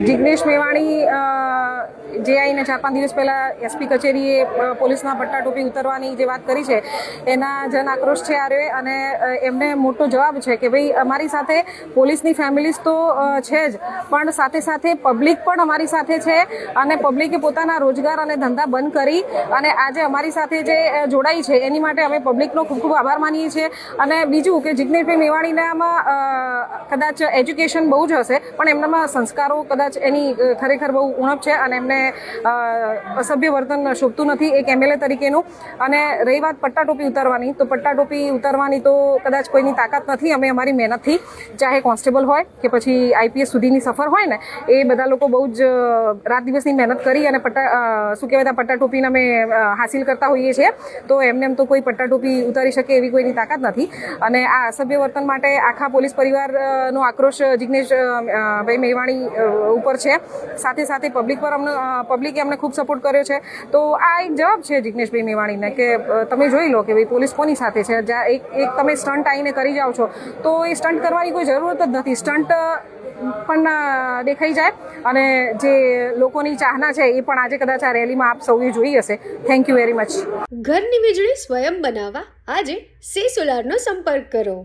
જિગ્નેશ મેવાણી જે આવીને ચાર પાંચ દિવસ પહેલા એસપી કચેરીએ પોલીસના પટ્ટા ટોપી ઉતરવાની જે વાત કરી છે, એના જન આક્રોશ છે આરે અને એમને મોટો જવાબ છે કે ભાઈ અમારી સાથે પોલીસની ફેમિલીઝ તો છે જ, પણ સાથે સાથે પબ્લિક પણ અમારી સાથે છે અને પબ્લિકે પોતાના રોજગાર અને ધંધા બંધ કરી અને આજે અમારી સાથે જે જોડાઈ છે, એની માટે અમે પબ્લિકનો ખૂબ ખૂબ આભાર માનીએ છીએ. અને બીજું કે જિગ્નેશભાઈ મેવાણીનામાં કદાચ એજ્યુકેશન બહુ જ હશે, પણ એમનામાં સંસ્કારો કદાચ એની ખરેખર બહુ ઉણપ છે અને એમને અસભ્ય વર્તન શોભતું નથી એક એમએલએ તરીકેનું. અને રહી વાત પટ્ટા ટોપી ઉતારવાની, તો પટ્ટા ટોપી ઉતારવાની તો કદાચ કોઈની તાકાત નથી, અમે અમારી મહેનતથી ચાહે કોન્સ્ટેબલ હોય કે પછી આઈપીએસ સુધીની સફર હોય ને, એ બધા લોકો બહુ જ રાત દિવસની મહેનત કરી અને પટ્ટા શું કહેવાય પટ્ટા ટોપીને અમે હાસિલ કરતા હોઈએ છીએ, તો એમને એમ તો કોઈ પટ્ટા ટોપી ઉતારી શકે એવી કોઈની તાકાત નથી. અને આ અસભ્ય વર્તન માટે આખા પોલીસ પરિવારનો આક્રોશ, જિગ્નેશ ભાઈ મેવાણી ઉપર છે. સાથે સાથે પબ્લિક પર અમને પબ્લિકે અમને ખૂબ સપોર્ટ કર્યો છે. તો આ એક જવાબ છે જિગ્નેશભાઈ મેવાણીને કે તમે જોઈ લો કે ભાઈ પોલીસ કોની સાથે છે? જ્યાં એક એક તમે સ્ટન્ટ આવીને કરી જાઓ છો, તો એ સ્ટન્ટ કરવાની કોઈ જરૂરત જ નથી. સ્ટન્ટ પણ દેખાઈ જાય. અને જે લોકોની ચાહના છે એ પણ આજે કદાચ આ રેલીમાં આપ સૌએ જોઈ હશે. થેન્ક યુ વેરી મચ ઘરની વીજળી સ્વયં બનાવવા આજે સે સોલારનો સંપર્ક કરો.